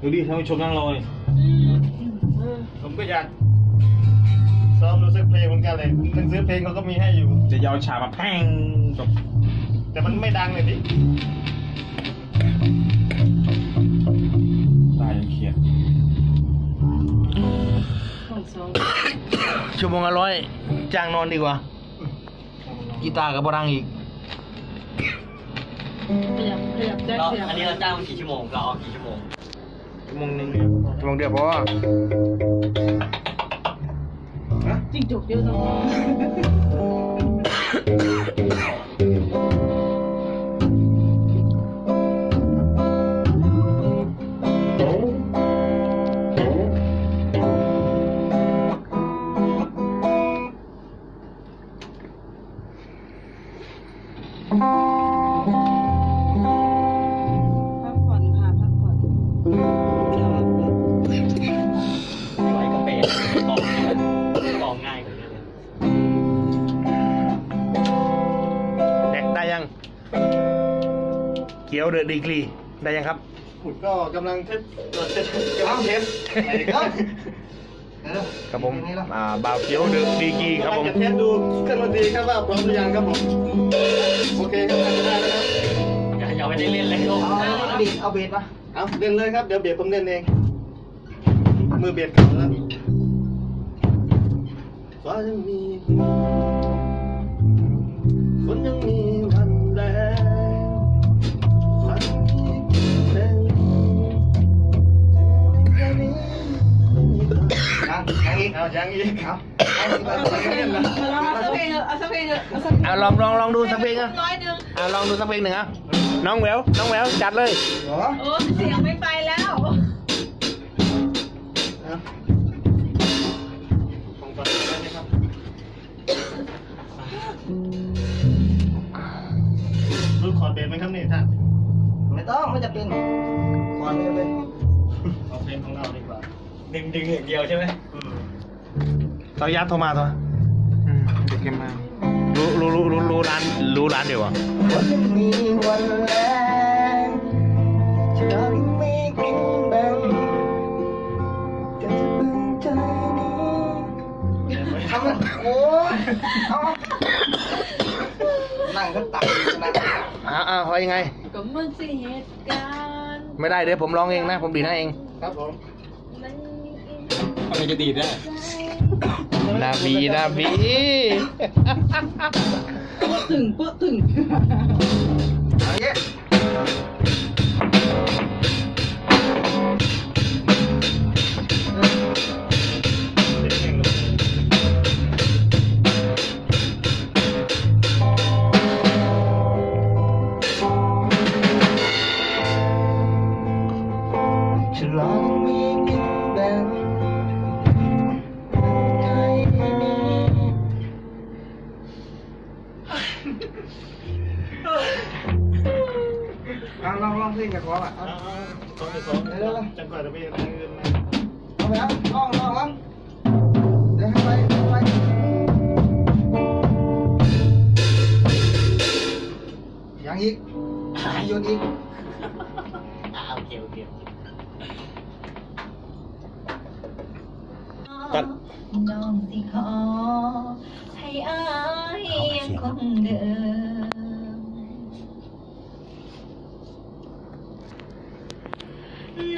ดูดิท่านผู้ชมนั่งรอเลยผมก็อยากซ้อมรู้สึกเพลงเหมือนกันเลยหนังสือเพลงเขาก็มีให้อยู่ จะยาวฉากมาแพงจบแต่มันไม่ดังเลยดิตายยังเครียดของสองชั่วโมงละร้อยจ้างนอนดีกว่า กีตาร์กับบรังอีกขยับขยับได้เราขยับอันนี้เราจ้างกี่ชั่วโมงเราเอากี่ชั่วโมง ชั่วโมงหนึ่งชั่วโมงเดียวพอจิ้งจกเยอะจังพั เขียวเดอะดีกรีได้ยังครับขุดก็กำลังเทสตรวจเทสกำลังเทสไหนครับครับผมอ่าบ่าวเขียวเดอะดีกรีครับผมกำลังจะเทสดูเครื่องดนตรีครับว่าพร้อมหรือยังครับผมโอเคครับทำได้แล้วครับอย่าอย่าไปได้เล่นเลยโอ้เอาเบสเอาเบสมาเอาเล่นเลยครับเดี๋ยวเบียดผมเล่นเองมือเบียดเขาแล้วฟ้ายังมี อีกเอายังอีกเอาเอาสักเพลงเอาสักเพลงเอาสักเพลงเอาสักเพลงอ่าลองลองลองดูสักเพลงอะร้อยหนึ่งอ่าลองดูสักเพลงหนึ่งอะน้องแหววน้องแหววจัดเลยเหรอโอ้เสียงไม่ไปแล้วเอาของก่อนได้ไหมครับรู้คอร์ดเบสไหมครับนี่ท่านไม่ต้องไม่จะเป็นคอนเลยเลยเอาเพลงของเราดีกว่าดึงดึงอย่างเดียวใช่ไหมอืม ตอนยัดโทรมาตัวอืมเด็กเกมมากรู้รู้รู้รู้รู้ร้านรู้ร้านเดียวอะวันยังมีวันแรงจะได้ไม่กินแบ่งจะจะเบิ่งใจนี้ทำมันโอ้ยเอานั่งก็ตักนั่งอ่าอ่าว่ายังไงก็มันสิเหตุการณ์ไม่ได้เดี๋ยวผมร้องเองนะ ผมดีดให้เอง ครับผมมันอะไรจะดีดได้ นาบีนาบีปุ๊บถึงปุ๊บถึงเอาเย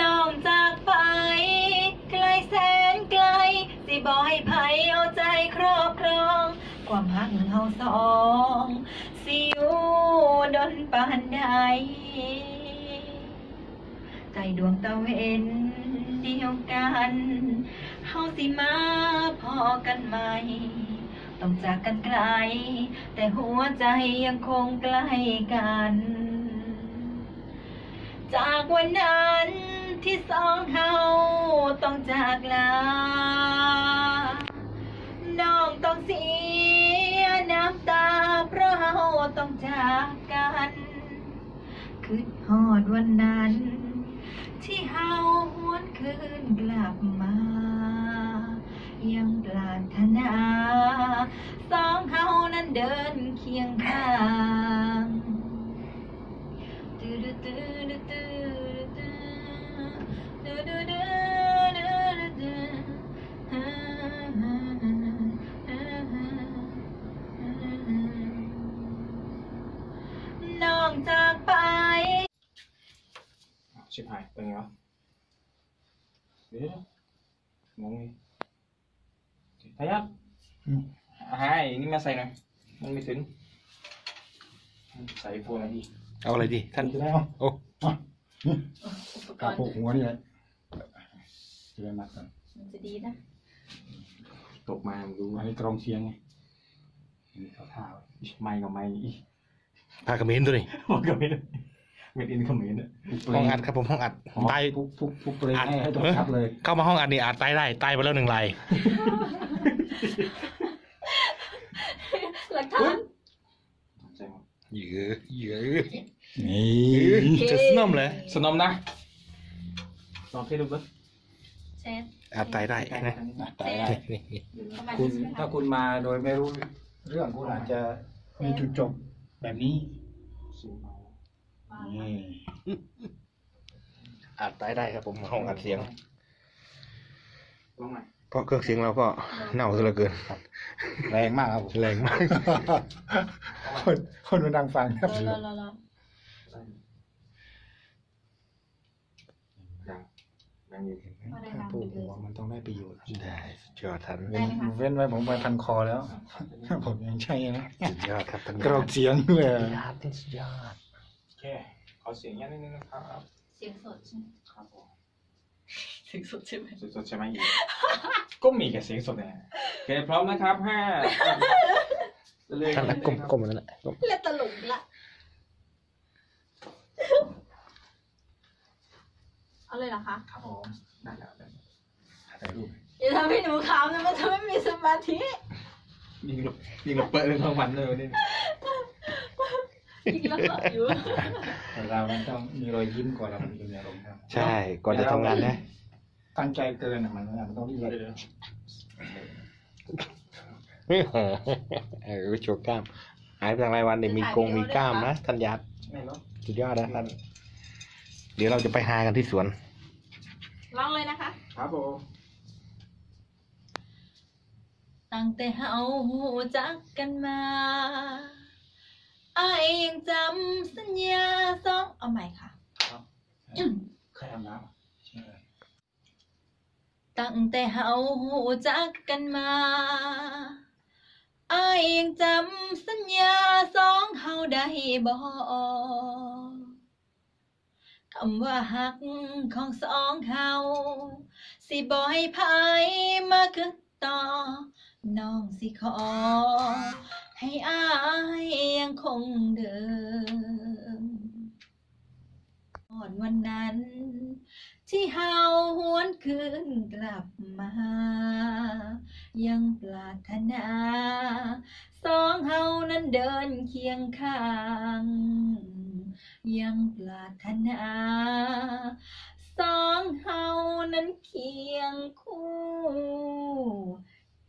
น้องจากไป ไกลแสนไกล สิบอยไผเอาใจครอบครอง ความหักเฮาสอง สิอยู่ดนปานใดใกล้ดวงตะเวนเดียวกันเฮาสิมาพอกันใหม่ต้องจากกันไกล แต่หัวใจยังคงใกล้กัน จากวันนั้นที่สองเฮาต้องจากลา น้องต้องเสียน้ำตาเพราะเฮาต้องจากกันคืดฮอดวันนั้น ที่เฮาหวนคืนกลับมา ยังปรารถนา สองเฮานั้นเดินเคียงข้าง ชิบหายเป็นไงวะเดี๋ยวงงเลยทายาทให้นี่มาใส่หน่อย มันไม่ถึง ใส่โฟนอะไรดีเอาอะไรดีท่านจะได้เอาโอ้อุปกการณ์โปกหัวนี่เลยจะได้มัดกันมันจะดีนะ ตกมาดูอันนี้กรองเสียงไงนี่เขาท่าไว้ไม่กับไม่อีกพากระเมนตัวนี้มันก็ไม่ได้ ไม่อินคอมเมนต์อะห้องอัดครับผมห้องอัดตายปุ๊บปุ๊บปุ๊บเลยให้ให้ตรงชัดเลย เข้ามาห้องอัดนี่อาจตายได้ตายไปแล้วหนึ่งรายหลักฐานใช่ไหมเยอะเยอะนี่จะสนมเลยสนมนะลองเทดูบ้างเช็ดอาจตายได้นะตายได้นี่นี่ประมาณคุนี้ณใช่ไหมถ้าคะคุณมาโดยไม่รู้เรื่องคุณอาจจะมีจุดจบแบบนี้นี่ อาจตายได้ครับผมห้องอัดเสียงลองหน่อยเพราะเครื่องเสียงเราก็เน่าซะเหลือเกิน แรงมากครับผมแรงมาก คนคนมันดังฟังครับรอรอรอรอยังยังอยู่มาได้ถ้าทำปลูกเลหัยวมันต้องได้ประโยชน์ได้สุดยอดท่านได้ไหมคะเว้นไว้ผมไปพันคอแล้ว ผมยังใช่นะสุดยอดครับท่านกรอกเสียงเลยยอดสุดยอดโอ เค ขอเสียงยันนิดนึงนะครับ เสียงสดใช่ไหมครับผมเสียงสดใช่ไหมสดๆใช่ไหมอีกก็มีแค่เสียงสดแน่โอเคพร้อมนะครับห้าเรื่อยๆท่านละก้มก้มนั่นแหละก้มเล่นตลกละเอาเลยเหรอคะครับผมได้แล้วได้แล้วถ่ายรูปอย่าทำให้หนูขำนะมันจะไม่มีสมาธิยิงหลบยิงหลบเปิดเลยทั้งวันเลยนี่ อีกแล้วอยู่แต่เรามันต้องมีรอยยิ้มก่อนเรามันจะมีอารมณ์ครับใช่ก่อนจะทำงานนะตั้งใจเกินอะมันมันต้องรีบเออโชว์กล้าม หายไปทางรายวันเนี่ยมีกงมีกล้ามนะท่านยัดไม่หรอกสุดยอดนะท่านเดี๋ยวเราจะไปหากันที่สวนลองเลยนะคะ ครับผมตั้งแต่เฮาหูจักกันมา อายยังจำสัญญาสองเอาใหม่ค่ะ ใครอาบน้ำใช่ตั้งแต่เฮาหูจักกันมาอายยังจำสัญญาสองเฮาได้บ่คำว่าหักของสองเฮาสิบ่ให้ไผมาคือต่อ น้องสิขอ ให้อายยังคงเดิมก่อนวันนั้น ที่เฮาหวนคืนกลับมา ยังปรารถนา สองเฮานั้นเดินเคียงข้าง ยังปรารถนา สองเฮานั้นเคียงคู่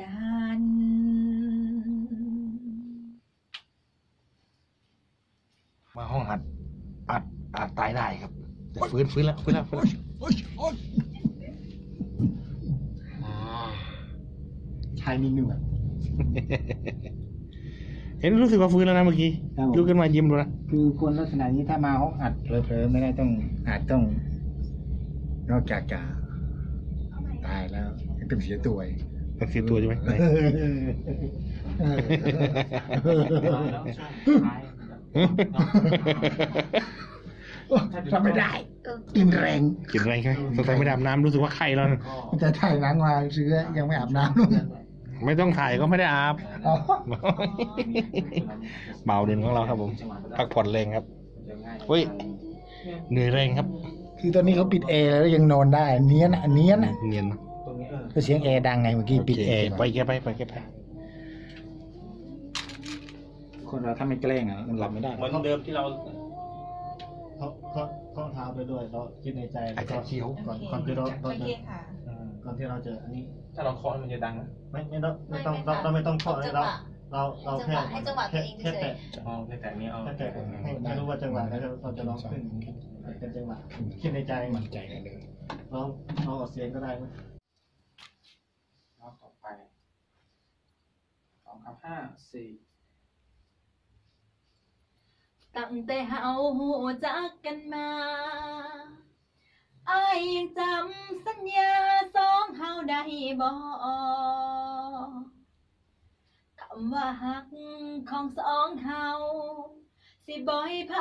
กัน มาห้องอัดอัดอัดตายได้ครับแต่ฟื้นฟื้นแล้วฟื้นแล้วฟื้นแล้วชายมีหนวดเห็นรู้สึกว่าฟื้นแล้วนะเมื่อกี้ครับผม ลุกขึ้นมายิ้มดูนะคือคนลักษณะนี้ถ้ามาห้องอัดเผลอๆไม่ได้ต้องอาจต้อง นอกจากจะตายแล้วยังต้องเสียตัวอีกต้องเสียตัวใช่ไหมไหนแล้วช่วง ท้ายทำไม่ได้กินแรงกินอะไรครับสงสัยไม่ได้อาบน้ำรู้สึกว่าไข้แล้วนะก็จะถ่ายหนังมาซื้อยังไม่อาบน้ำเลยไม่ต้องถ่ายก็ไม่ได้อาบอ๋อเบาเด่นของเราครับผม พักผ่อนแรงครับเฮ้ยเหนื่อยแรงครับ คือตอนนี้เขาปิดแอร์แล้วยังนอนได้ เนี้ยนะเนี้ยนะเนียนนะตรงนี้เออก็เสียงแอร์ดังไงเมื่อกี้ปิดแอร์ไปแกไปไปแกไป คนเราถ้าไม่แกล้งอะมันหลับไม่ได้ เหมือนเดิมที่เราเขาเขาเขาเท้าไปด้วยเขาคิดในใจอาจารย์เขียวก่อนก่อนที่เราโอก่อนเคจะค่ะเอ่อก่อนที่เราจะอันนี้ ถ้าเราเคาะมันจะดังนะไม่ไม่ต้องไม่ต้องเราเราไม่ต้องเคาะเลยเราเราเราแค่ให้จังหวะตัวเองแค่เฉยแตะอ๋อแค่แต่นี้เอาแค่แตะให้ให้รู้ว่าจังหวะแล้วเราจะร้องขึ้นเป็นจังหวะคิดในใจมั่นใจกันเลยร้องร้องออกเสียงก็ได้นะรอบต่อไปสองครับห้าสี่ ตั้งแต่เฮาหูจักกันมาอายยังจำสัญญาสองเฮาได้บ่คำว่าฮักของสองเฮาสิบ่ให้ไผ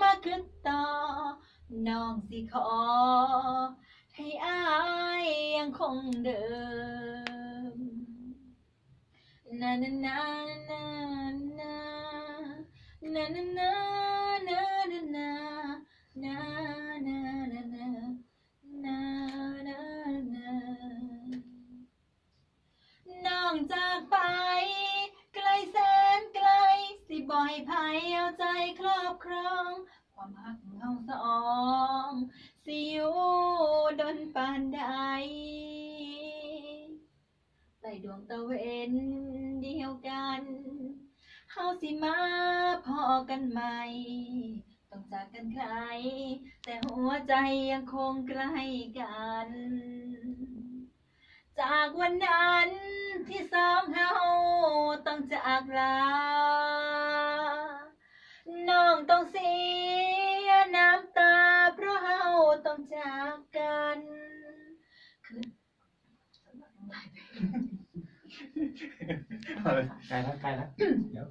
มาขึ้นต่อ น้องสิขอ ให้อายยังคงเดิมนานา นานานานานานานานานานานานานาน้องจากไป ไกลแสนไกล สิบ่อยภัยเอาใจครอบครอง ความหักของเราสองสิอยู่ดนปานใดใต้ดวงตะเวนเดียวกัน เฮาสิมาพอกันใหม่ ต้องจากกันใครแต่หัวใจยังคงใกล้กัน จากวันนั้นที่สองเฮาต้องจากลา น้องต้องเสียน้ำตา เพราะเฮาต้องจากกัน คือ ไกลแล้วไกลแล้วเดี๋ยว